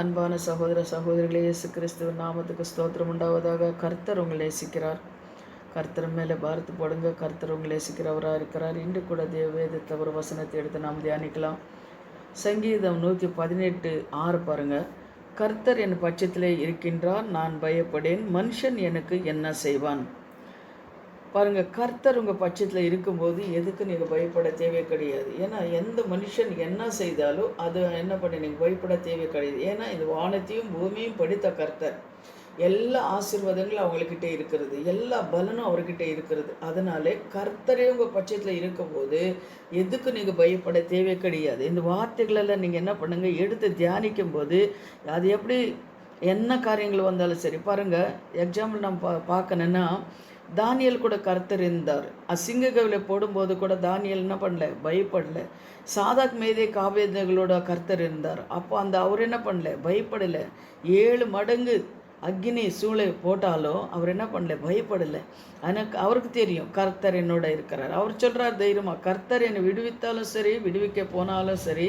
அன்பான சகோதர சகோதரிகளே இயேசு கிறிஸ்துவின் நாமத்துக்கு ஸ்தோத்திரம் உண்டாவதாக கர்த்தர் உங்களை நேசிக்கிறார். கர்த்தர் மேலே பாரத்து போடுங்க. கர்த்தர் உங்களை நேசிக்கிறவராக இருக்கிறார். இன்று கூட தேவ வேதத்தை ஒரு வசனத்தை எடுத்து நாம் தியானிக்கலாம். சங்கீதம் நூற்றி பதினெட்டு ஆறு பாருங்கள் கர்த்தர் என் பட்சத்திலே இருக்கின்றார் நான் பயப்படேன். மனுஷன் எனக்கு என்ன செய்வான்? பாருங்கள் கர்த்தர் உங்கள் பட்சத்தில் இருக்கும்போது எதுக்கு நீங்கள் பயப்பட தேவை கிடையாது. ஏன்னா எந்த மனுஷன் என்ன செய்தாலும் அது என்ன பண்ண நீங்கள் பயப்பட தேவை கிடையாது. ஏன்னா இந்த வானத்தையும் பூமியும் படித்த கர்த்தர். எல்லா ஆசீர்வாதங்களும் அவங்கக்கிட்ட இருக்கிறது. எல்லா பலனும் அவர்கிட்ட இருக்கிறது. அதனாலே கர்த்தரே உங்கள் பட்சத்தில் இருக்கும்போது எதுக்கு நீங்கள் பயப்பட தேவை கிடையாது. இந்த வார்த்தைகளெல்லாம் நீங்கள் என்ன பண்ணுங்கள் எடுத்து தியானிக்கும் போது அது எப்படி என்ன காரியங்கள் வந்தாலும் சரி. பாருங்கள் எக்ஸாம்பிள் நம்ம பா பார்க்கணுன்னா தானியல் கூட கருத்தர் இருந்தார் அசிங்க கவிலை போடும்போது கூட தானியல் என்ன பண்ணல? பயப்படல. சாதாக் மேதே காவேதங்களோட கருத்தர் இருந்தார் அப்போ அந்த அவர் என்ன பண்ணல? பயப்படலை. ஏழு மடங்கு அக்னி சூளை போட்டாலும் அவர் என்ன பண்ணல? பயப்படலை. எனக்கு அவருக்கு தெரியும் கர்த்தர் என்னோட இருக்கிறார். அவர் சொல்கிறார் தைரியமாக கர்த்தர் என்னை விடுவித்தாலும் சரி விடுவிக்க போனாலும் சரி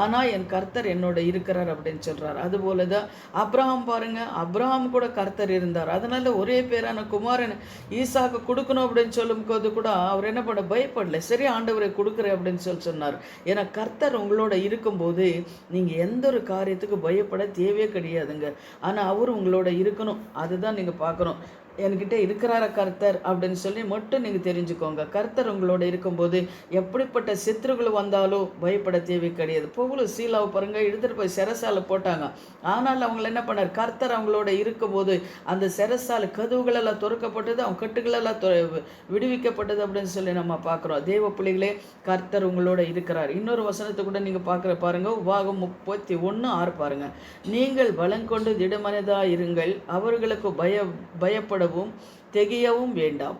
ஆனால் என் கர்த்தர் என்னோட இருக்கிறார் அப்படின்னு சொல்கிறார் அதுபோல தான் அப்ரஹாம் பாருங்கள் அப்ரஹாம் கூட கர்த்தர் இருந்தார். அதனால ஒரே பேரான குமாரன் ஈசாக்கு கொடுக்கணும் அப்படின்னு சொல்லும் போது கூட அவர் என்ன பண்ண பயப்படலை. சரி ஆண்டவரை கொடுக்குறேன் அப்படின்னு சொல்லி சொன்னார். ஏன்னா கர்த்தர் உங்களோட இருக்கும்போது நீங்கள் எந்த ஒரு காரியத்துக்கு பயப்பட தேவையே கிடையாதுங்க. ஆனால் அவர் உங்களோட இருக்கணும். அதுதான் நீங்கள் பார்க்கணும். என்கிட்ட இருக்கிறார கர்த்தர்? அப்படின்னு சொல்லி மட்டும் நீங்கள் தெரிஞ்சுக்கோங்க. கர்த்தர் உங்களோட இருக்கும்போது எப்படிப்பட்ட சித்திரங்கள் வந்தாலும் பயப்பட தேவை கிடையாது. பவுலு சீலாவை பாருங்க எடுத்துகிட்டு போய் செரசால போட்டாங்க. ஆனால் அவங்கள என்ன பண்ணார்? கர்த்தர் அவங்களோட இருக்கும்போது அந்த செரசால கதவுகளெல்லாம் துறக்கப்பட்டது அவங்க கட்டுகளெல்லாம் தொ- விடுவிக்கப்பட்டது அப்படின்னு சொல்லி நம்ம பார்க்குறோம். தேவ பிள்ளைகளே கர்த்தர் உங்களோட இருக்கிறார். இன்னொரு வசனத்தை கூட நீங்கள் பார்க்குற பாருங்க. உபாகம் முப்பத்தி ஒன்று ஆறு பாருங்க. நீங்கள் பலங்கொண்டு திடமனதாக இருங்கள் அவர்களுக்கு பய பயப்படவும் திகையவும் வேண்டாம்.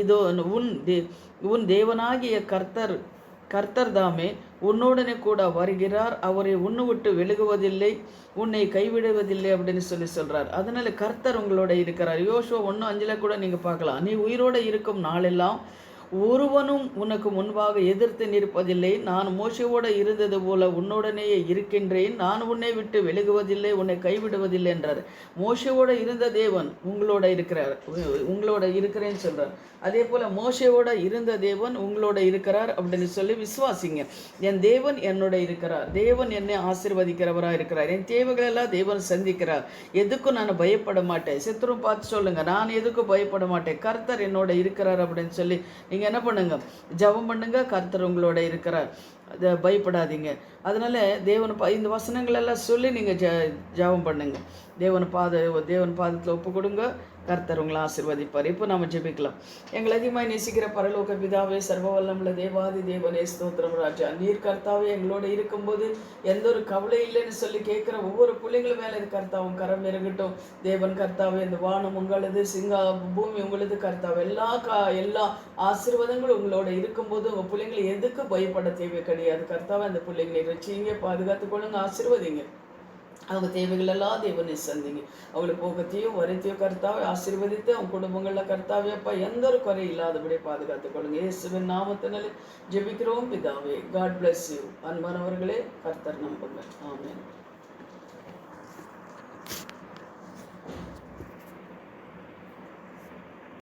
இதோ உன் தே உன் தேவனாகிய கர்த்தர் கர்த்தர் தாமே உன்னுடனே கூட வருகிறார். அவரை உன்னு விட்டு விலகுவதில்லை உன்னை கைவிடுவதில்லை அப்படின்னு சொல்லி சொல்கிறார் அதனால கர்த்தர் உங்களோட இருக்கிறார். யோசுவா ஒன்று அஞ்சில் கூட நீங்கள் பார்க்கலாம். நீ உயிரோட இருக்கும் நாளெல்லாம் ஒருவனும் உனக்கு முன்பாக எதிர்த்து நிற்பதில்லை. நான் மோசையோடு இருந்தது போல உன்னுடனேயே இருக்கின்றேன். நான் உன்னை விட்டு விலகுவதில்லை உன்னை கைவிடுவதில்லை என்றார். மோசையோடு இருந்த தேவன் உங்களோட இருக்கிறார். உங்களோட இருக்கிறேன்னு சொல்கிறார் அதே போல் மோசையோட இருந்த தேவன் உங்களோட இருக்கிறார் அப்படின்னு சொல்லி விசுவாசிங்க. என் தேவன் என்னோட இருக்கிறார். தேவன் என்னை ஆசிர்வதிக்கிறவராக இருக்கிறார். என் தேவைகளெல்லாம் தேவன் சந்திக்கிறார். எதுக்கும் நான் பயப்பட மாட்டேன். சித்திரம் பார்த்து சொல்லுங்கள் நான் எதுக்கும் பயப்பட மாட்டேன். கர்த்தர் என்னோட இருக்கிறார் அப்படின்னு சொல்லி நீங்கள் என்ன பண்ணுங்க? ஜெபம் பண்ணுங்க. கர்த்தர் உங்களோட இருக்கிறார். அதை பயப்படாதீங்க. அதனால் தேவன் பா இந்த வசனங்கள் எல்லாம் சொல்லி நீங்கள் ஜ ஜபம் பண்ணுங்க. தேவன் பாத தேவன் பாதத்தில் ஒப்பு கொடுங்க. கர்த்தர் உங்களை ஆசிர்வதிப்பார். இப்போ நம்ம ஜெபிக்கலாம். எங்களை அதிகமாக நேசிக்கிற பரலோக பிதாவே சர்வ வல்லமுள்ள தேவாதி தேவனே ஸ்தோத்திரம் ராஜா. நீர் கர்த்தாவே எங்களோட இருக்கும்போது எந்த ஒரு கவலை இல்லைன்னு சொல்லி கேட்குற ஒவ்வொரு பிள்ளைங்களும் மேலே இது கர்த்தாவும் கரம் இருக்கட்டும் தேவன் கர்த்தாவே இந்த வானம் உங்களது சிங்கா பூமி உங்களது கர்த்தாவே. எல்லா கா எல்லா ஆசீர்வாதங்களும் உங்களோட இருக்கும்போது உங்கள் பிள்ளைங்களை எதுக்கு பயப்பட தேவை கிடையாது கர்த்தாவே அந்த பிள்ளைங்களை ரசிங்க பாதுகாத்துக்கொள்ளுங்க கொள்ளுங்க அவங்க தேவைகள் எல்லாம் தேவனை சந்திங்க. அவங்களை போகத்தையும் வரத்தையும் கர்த்தாவே ஆசீர்வதித்து அவங்க குடும்பங்களில் கர்த்தாவே அப்பா எந்த ஒரு குறை இல்லாதபடி பாதுகாத்துக் கொள்ளுங்க இயேசுவின் நாமத்தினாலே ஜெபிக்கிறோம் பிதாவே. காட் பிளஸ் யூ அன்பானவர்களே கர்த்தர் நம்புங்க ஆமேன்